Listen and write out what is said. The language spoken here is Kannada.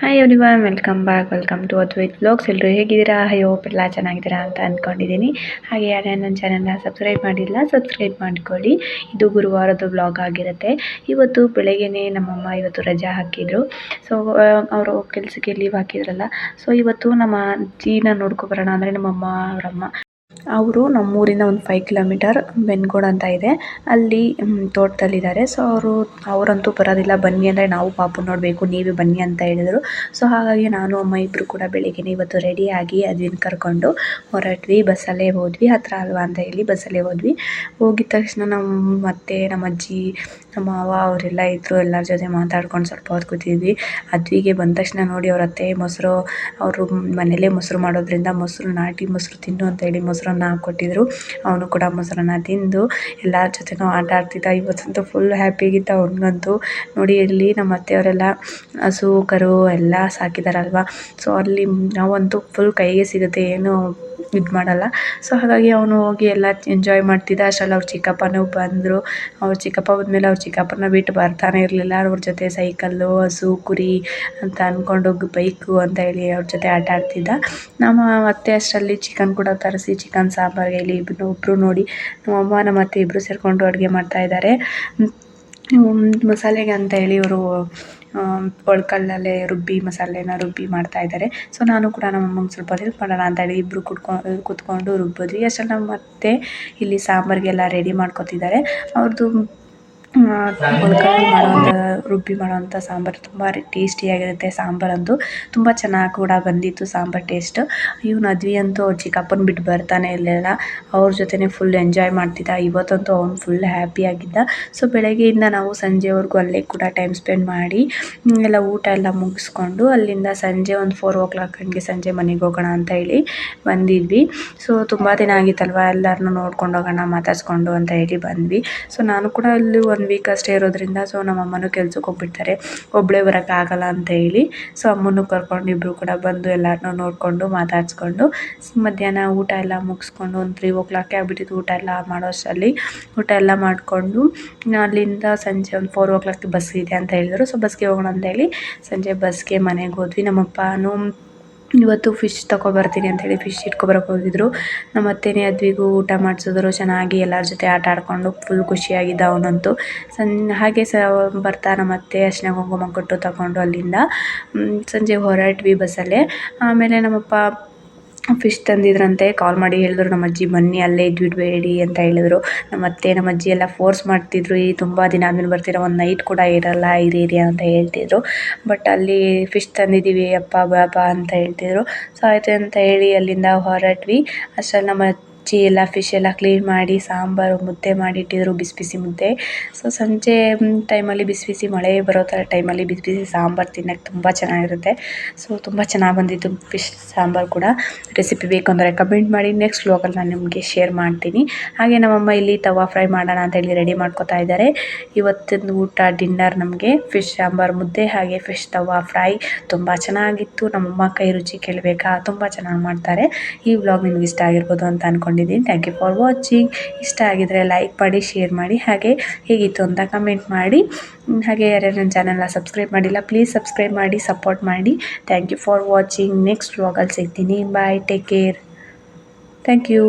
Hi everyone welcome back welcome to Advait blogs ಎಲ್ಲರೂ ಹೇಗಿದ್ದೀರಾ? ಹೋಪ್ ಎಲ್ಲ ಚೆನ್ನಾಗಿದ್ದೀರಾ ಅಂತ ಅಂದ್ಕೊಂಡಿದ್ದೀನಿ ಹಾಗೆ ಯಾರೇ ನನ್ನ ಚಾನಲ್ನ ಸಬ್ಸ್ಕ್ರೈಬ್ ಮಾಡಿಲ್ಲ ಸಬ್ಸ್ಕ್ರೈಬ್ ಮಾಡ್ಕೊಳ್ಳಿ. ಇದು ಗುರುವಾರದ ಬ್ಲಾಗ್ ಆಗಿರುತ್ತೆ. ಇವತ್ತು ಬೆಳಗ್ಗೆನೇ ನಮ್ಮಮ್ಮ ಇವತ್ತು ರಜಾ ಹಾಕಿದರು. ಸೊ ಅವರು ಕೆಲಸಕ್ಕೆ ಲೀವ್ ಹಾಕಿದ್ರಲ್ಲ. ಸೊ ಇವತ್ತು ನಮ್ಮ ಅಜ್ಜಿನ ನೋಡ್ಕೊಬರೋಣ ಅಂದರೆ ನಮ್ಮಮ್ಮ, ಅವರಮ್ಮ. ಅವರು ನಮ್ಮೂರಿಂದ ಒಂದು ಫೈವ್ ಕಿಲೋಮೀಟರ್ ಬೆನ್ಗೋಡ್ ಅಂತ ಇದೆ. ಅಲ್ಲಿ ತೋಟದಲ್ಲಿದ್ದಾರೆ. ಸೊ ಅವರು, ಅವರಂತೂ ಬರೋದಿಲ್ಲ. ಬನ್ನಿ ಅಂದರೆ ನಾವು ಪಾಪು ನೋಡಬೇಕು, ನೀವೇ ಬನ್ನಿ ಅಂತ ಹೇಳಿದರು. ಸೊ ಹಾಗಾಗಿ ನಾನು, ಅಮ್ಮ ಇಬ್ಬರು ಕೂಡ ಬೆಳಿಗ್ಗೆ ಇವತ್ತು ರೆಡಿಯಾಗಿ ಅದನ್ನ ಕರ್ಕೊಂಡು ಹೊರಟ್ವಿ. ಬಸ್ಸಲ್ಲೇ ಹೋದ್ವಿ. ಹತ್ತಿರ ಅಲ್ವಾ ಅಂತ ಹೇಳಿ ಬಸ್ಸಲ್ಲೇ ಹೋದ್ವಿ. ಹೋಗಿದ ತಕ್ಷಣ ನಮ್ಮ ಮತ್ತೆ ನಮ್ಮ ಅಜ್ಜಿ ನಮ್ಮ ಮಾವ ಅವರೆಲ್ಲ ಇದ್ದರು ಎಲ್ಲರ ಜೊತೆ ಮಾತಾಡ್ಕೊಂಡು ಸ್ವಲ್ಪ ಹೊತ್ತು ಕೂತಿದ್ವಿ. ಅದ್ವಿಗೆ ಬಂದ ತಕ್ಷಣ ನೋಡಿ ಅವ್ರ ಅತ್ತೆ ಮೊಸರು, ಅವರು ಮನೇಲೆ ಮೊಸರು ಮಾಡೋದ್ರಿಂದ ಮೊಸರು ನಾಟಿ ಮೊಸರು ತಿನ್ನು ಅಂತ ಹೇಳಿ ಮೊಸರನ್ನ ಹಾಕ್ಕೊಟ್ಟಿದ್ರು ಅವನು ಕೂಡ ಮೊಸರನ್ನ ತಿಂದು ಎಲ್ಲರ ಜೊತೆನೂ ಆಟ ಆಡ್ತಿದ್ದ. ಇವತ್ತಂತೂ ಫುಲ್ ಹ್ಯಾಪಿಯಾಗಿದ್ದ ಅವ್ನಿಗಂತೂ. ನೋಡಿ ಇಲ್ಲಿ ನಮ್ಮ ಅತ್ತೆಯವರೆಲ್ಲ ಹಸು, ಕರು ಎಲ್ಲ ಸಾಕಿದಾರಲ್ವ? ಸೊ ಅಲ್ಲಿ ನಾವಂತೂ ಫುಲ್ ಕೈಗೆ ಸಿಗುತ್ತೆ, ಏನು ಇದು ಮಾಡಲ್ಲ. ಸೊ ಹಾಗಾಗಿ ಅವನು ಹೋಗಿ ಎಲ್ಲ ಎಂಜಾಯ್ ಮಾಡ್ತಿದ್ದ. ಅಷ್ಟರಲ್ಲಿ ಅವ್ರ ಚಿಕ್ಕಪ್ಪನೂ ಬಂದರು. ಅವ್ರ ಚಿಕ್ಕಪ್ಪ ಬಂದಮೇಲೆ ಅವ್ರ ಚಿಕ್ಕಪ್ಪನ ಬಿಟ್ಟು ಬರ್ತಾನೆ ಇರಲಿಲ್ಲ. ಅವ್ರ ಜೊತೆ ಸೈಕಲ್ಲು ಹಸು, ಕುರಿ ಅಂತ ಅಂದ್ಕೊಂಡು ಬೈಕು ಅಂತ ಹೇಳಿ ಅವ್ರ ಜೊತೆ ಆಟ ಆಡ್ತಿದ್ದ. ನಮ್ಮ ಅತ್ತೆ ಅಷ್ಟರಲ್ಲಿ ಚಿಕನ್ ಕೂಡ ತರಿಸಿ ಚಿಕನ್ ಸಾಂಬಾರಿಗೆ ಇಲ್ಲಿ ಇಬ್ಬರು ಒಬ್ಬರು ನೋಡಿ ನಮ್ಮಮ್ಮ ನಮ್ಮ ಅತ್ತೆ ಇಬ್ಬರು ಸೇರಿಕೊಂಡು ಅಡುಗೆ ಮಾಡ್ತಾಯಿದ್ದಾರೆ ಮಸಾಲೆಗೆ ಅಂತ ಹೇಳಿ ಇವರು ಒಳ್ಕಲ್ಲಲ್ಲೇ ರುಬ್ಬಿ, ಮಸಾಲೆನ ರುಬ್ಬಿ ಮಾಡ್ತಾ ಇದ್ದಾರೆ. ಸೊ ನಾನು ಕೂಡ ನಮ್ಮ ಅಮ್ಮಂಗೆ ಸ್ವಲ್ಪ ಹೆಲ್ಪ್ ಮಾಡೋಣ ಅಂತ ಹೇಳಿ ಇಬ್ಬರು ಕುತ್ಕೊಂಡು ಕೂತ್ಕೊಂಡು ರುಬ್ಬಿದ್ವಿ. ಅಷ್ಟರಲ್ಲಿ ನಮ್ಮ ಅತ್ತೆ ಇಲ್ಲಿ ಸಾಂಬಾರಿಗೆಲ್ಲ ರೆಡಿ ಮಾಡ್ಕೊತಿದ್ದಾರೆ. ಅವ್ರದ್ದು ಮಾಡುವಂಥ ರುಬ್ಬಿ ಮಾಡುವಂಥ ಸಾಂಬಾರು ತುಂಬ ಟೇಸ್ಟಿಯಾಗಿರುತ್ತೆ ಸಾಂಬಾರಂತೂ ತುಂಬ ಚೆನ್ನಾಗಿ ಕೂಡ ಬಂದಿತ್ತು ಸಾಂಬಾರು ಟೇಸ್ಟ್. ಇವ್ನು ಅದ್ವಿ ಅಂತೂ ಅವ್ರ ಚಿಕ್ಕಪ್ಪನ ಬಿಟ್ಟು ಬರ್ತಾನೆ ಇರಲಿಲ್ಲ. ಅವ್ರ ಜೊತೆನೇ ಫುಲ್ ಎಂಜಾಯ್ ಮಾಡ್ತಿದ್ದ. ಇವತ್ತಂತೂ ಅವ್ನು ಫುಲ್ ಹ್ಯಾಪಿಯಾಗಿದ್ದ ಸೊ ಬೆಳಗ್ಗೆಯಿಂದ ನಾವು ಸಂಜೆವರೆಗೂ ಅಲ್ಲೇ ಕೂಡ ಟೈಮ್ ಸ್ಪೆಂಡ್ ಮಾಡಿ ಎಲ್ಲ ಊಟ ಎಲ್ಲ ಮುಗಿಸ್ಕೊಂಡು ಅಲ್ಲಿಂದ ಸಂಜೆ ಒಂದು ಫೋರ್ ಓ ಕ್ಲಾಕ್ ಹಂಗೆ ಸಂಜೆ ಮನೆಗೆ ಹೋಗೋಣ ಅಂತ ಹೇಳಿ ಬಂದಿದ್ವಿ. ಸೊ ತುಂಬ ದಿನ ಆಗಿತ್ತಲ್ವ? ಎಲ್ಲರನ್ನೂ ನೋಡ್ಕೊಂಡು ಹೋಗೋಣ, ಮಾತಾಡ್ಸ್ಕೊಂಡು ಅಂತ ಹೇಳಿ ಬಂದ್ವಿ. ಸೊ ನಾನು ಕೂಡ ಅಲ್ಲಿ ಒನ್ ವೀಕ್ ಅಷ್ಟೇ ಇರೋದ್ರಿಂದ ಸೊ ನಮ್ಮ ಅಮ್ಮನೂ ಕೆಲ್ಸಕ್ಕೆ ಹೋಗ್ಬಿಡ್ತಾರೆ. ಒಬ್ಬಳೇ ಬರೋಕ್ಕಾಗಲ್ಲ ಅಂತ ಹೇಳಿ. ಸೊ ಅಮ್ಮನೂ ಕರ್ಕೊಂಡು ಇಬ್ಬರು ಕೂಡ ಬಂದು ಎಲ್ಲರನ್ನೂ ನೋಡಿಕೊಂಡು ಮಾತಾಡಿಸ್ಕೊಂಡು ಮಧ್ಯಾಹ್ನ ಊಟ ಎಲ್ಲ ಮುಗಿಸ್ಕೊಂಡು ಒಂದು ತ್ರೀ ಓ ಕ್ಲಾಕೇ ಆಗಿಬಿಟ್ಟಿತ್ತು ಊಟ ಎಲ್ಲ ಮಾಡೋ ಅಷ್ಟರಲ್ಲಿ ಊಟ ಎಲ್ಲ ಮಾಡಿಕೊಂಡು ಅಲ್ಲಿಂದ ಸಂಜೆ ಒಂದು ಫೋರ್ ಓ ಕ್ಲಾಕ್ ಬಸ್ ಇದೆ ಅಂತ ಹೇಳಿದರು. ಸೊ ಬಸ್ಗೆ ಹೋಗೋಣ ಅಂತ ಹೇಳಿ ಸಂಜೆ ಬಸ್ಗೆ ಮನೆಗೆ ಹೋದ್ವಿ. ನಮ್ಮಪ್ಪನೂ ಇವತ್ತು ಫಿಶ್ ತೊಗೊಬರ್ತೀನಿ ಅಂತೇಳಿ ಫಿಶ್ ಇಟ್ಕೊಬರಕ್ಕೆ ಹೋಗಿದ್ರು. ನಮ್ಮ ಅತ್ತೆನೇ ಅದ್ವಿಗೂ ಊಟ ಮಾಡಿಸಿದ್ರು, ಚೆನ್ನಾಗಿ ಎಲ್ಲರ ಜೊತೆ ಆಟ ಆಡಿಕೊಂಡು ಫುಲ್ ಖುಷಿಯಾಗಿದ್ದ ಅವನಂತೂ. ಸನ್, ಹಾಗೆ ಸ, ಬರ್ತಾ ನಮ್ಮ ಅತ್ತೆ ಅರಿಶಿನ ಕುಂಕುಮ ಕೊಟ್ಟು ತಗೊಂಡು ಅಲ್ಲಿಂದ. ಸಂಜೆ ಹೊರಟ್ವಿ ಬಸ್ಸಲ್ಲೇ. ಆಮೇಲೆ ನಮ್ಮಪ್ಪ ಫಿಶ್ ತಂದಿದ್ರಂತೆ. ಕಾಲ್ ಮಾಡಿ ಹೇಳಿದ್ರು, ನಮ್ಮ ಅಜ್ಜಿ ಬನ್ನಿ ಅಲ್ಲೇ ಇದ್ಬಿಡಬೇಡಿ ಅಂತ ಹೇಳಿದ್ರು. ನಮ್ಮ ಅತ್ತೆ, ನಮ್ಮ ಅಜ್ಜಿ ಎಲ್ಲ ಫೋರ್ಸ್ ಮಾಡ್ತಿದ್ರು. ಈ ತುಂಬ ದಿನ ಆದ್ಮೇಲೆ ಬರ್ತೀರಾ? ಒಂದು ನೈಟ್ ಕೂಡ ಇರಲ್ಲ, ಇರಿ ಅಂತ ಹೇಳ್ತಿದ್ರು. ಬಟ್ ಅಲ್ಲಿ ಫಿಶ್ ತಂದಿದ್ದೀವಿ, ಅಪ್ಪ, ಬಾಬಾ ಅಂತ ಹೇಳ್ತಿದ್ರು. ಸೊ ಆಯಿತು ಅಂತ ಹೇಳಿ ಅಲ್ಲಿಂದ ಹೊರಟ್ವಿ. ಅಷ್ಟರಲ್ಲಿ ನಮ್ಮ ಅಜ್ಜಿ ಎಲ್ಲ ಫಿಶ್ ಎಲ್ಲ ಕ್ಲೀನ್ ಮಾಡಿ, ಸಾಂಬಾರು, ಮುದ್ದೆ ಮಾಡಿಟ್ಟಿದ್ರು, ಬಿಸಿ ಬಿಸಿ ಮುದ್ದೆ. ಸೊ ಸಂಜೆ ಟೈಮಲ್ಲಿ ಬಿಸಿ ಬಿಸಿ ಮಳೆ ಬರೋ ಥರ ಟೈಮಲ್ಲಿ ಬಿಸಿ ಬಿಸಿ ಸಾಂಬಾರು ತಿನ್ನೋಕ್ಕೆ ತುಂಬ ಚೆನ್ನಾಗಿರುತ್ತೆ. ಸೊ ತುಂಬ ಚೆನ್ನಾಗಿ ಬಂದಿತ್ತು ಫಿಶ್ ಸಾಂಬಾರು ಕೂಡ. ರೆಸಿಪಿ ಬೇಕು ಅಂದರೆ ಕಮೆಂಟ್ ಮಾಡಿ ನೆಕ್ಸ್ಟ್ ವ್ಲಾಗಲ್ಲಿ ನಾನು ನಿಮಗೆ ಶೇರ್ ಮಾಡ್ತೀನಿ. ಹಾಗೆ ನಮ್ಮಮ್ಮ ಇಲ್ಲಿ ತವಾ ಫ್ರೈ ಮಾಡೋಣ ಅಂತ ಹೇಳಿ ರೆಡಿ ಮಾಡ್ಕೊತಾ ಇದ್ದಾರೆ. ಇವತ್ತಿನ ಊಟ ಡಿನ್ನರ್ ನಮಗೆ ಫಿಶ್ ಸಾಂಬಾರು, ಮುದ್ದೆ ಹಾಗೆ ಫಿಶ್ ತವಾ ಫ್ರೈ ತುಂಬ ಚೆನ್ನಾಗಿತ್ತು. ನಮ್ಮಮ್ಮ ಕೈ ರುಚಿ ಕೇಳಬೇಕಾ? ತುಂಬ ಚೆನ್ನಾಗಿ ಮಾಡ್ತಾರೆ. ಈ ವ್ಲಾಗ್ ನಿಮ್ಗೆ ಇಷ್ಟ ಆಗಿರ್ಬೋದು ಅಂತ ಅಂದ್ಕೊಂಡು ಅಂದ್ಕೊಂಡಿದ್ದೀನಿ ಥ್ಯಾಂಕ್ ಯು ಫಾರ್ ವಾಚಿಂಗ್ ಇಷ್ಟ ಆಗಿದ್ರೆ ಲೈಕ್ ಮಾಡಿ ಶೇರ್ ಮಾಡಿ. ಹಾಗೆ ಹೇಗಿತ್ತು ಅಂತ ಕಮೆಂಟ್ ಮಾಡಿ. ಹಾಗೆ ಯಾರ್ಯಾರು ನನ್ನ ಚಾನಲ್ನ ಸಬ್ಸ್ಕ್ರೈಬ್ ಮಾಡಿಲ್ಲ ಪ್ಲೀಸ್ ಸಬ್ಸ್ಕ್ರೈಬ್ ಮಾಡಿ ಸಪೋರ್ಟ್ ಮಾಡಿ. Thank you for watching next ವ್ಲಾಗಲ್ಲಿ ಸಿಗ್ತೀನಿ. Bye take care thank you